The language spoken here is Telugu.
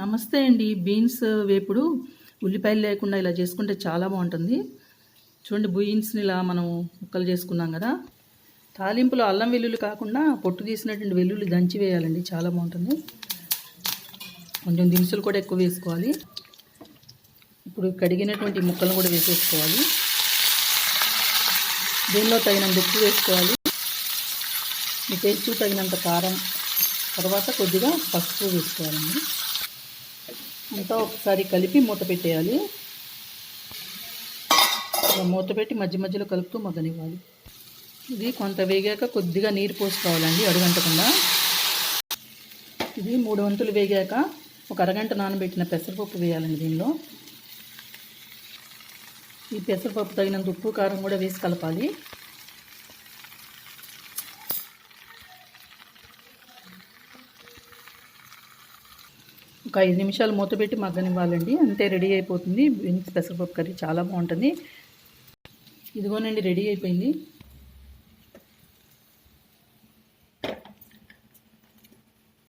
నమస్తే అండి బీన్స్ వేపుడు. ఉల్లిపాయలు లేకుండా ఇలా చేసుకుంటే చాలా బాగుంటుంది. చూడండి బీన్స్ని ఇలా మనం ముక్కలు చేసుకున్నాం కదా. తాలింపులో అల్లం వెల్లుల్లి కాకుండా పొట్టు తీసినటువంటి వెల్లుల్లి దంచి వేయాలండి చాలా బాగుంటుంది. కొంచెం దినుసులు కూడా ఎక్కువ వేసుకోవాలి. ఇప్పుడు కడిగినటువంటి ముక్కలను కూడా వేసేసుకోవాలి. దీనిలో తగినంత ఉప్పు వేసుకోవాలి. మీ టేస్ట్ తగినంత కారం తర్వాత కొద్దిగా పసుపు వేసుకోవాలండి. అంతా ఒకసారి కలిపి మూత పెట్టేయాలి. ఇలా మూత పెట్టి మధ్య మధ్యలో కలుపుతూ మగ్గనివ్వాలి. ఇది కొంత వేగాక కొద్దిగా నీరు పోసుకోవాలండి అడుగంటకుండా. ఇది మూడు వంతులు వేగాక ఒక అరగంట నానబెట్టిన పెసరపప్పు వేయాలండి దీనిలో. ఈ పెసరపప్పు తగినంత ఉప్పు కారం కూడా వేసి కలపాలి. ఒక ఐదు నిమిషాలు మూత పెట్టి మగ్గనివ్వాలండి. అంతే రెడీ అయిపోతుంది. బీన్స్ పెసరపప్పు కర్రీ చాలా బాగుంటుంది. ఇదిగోనండి రెడీ అయిపోయింది.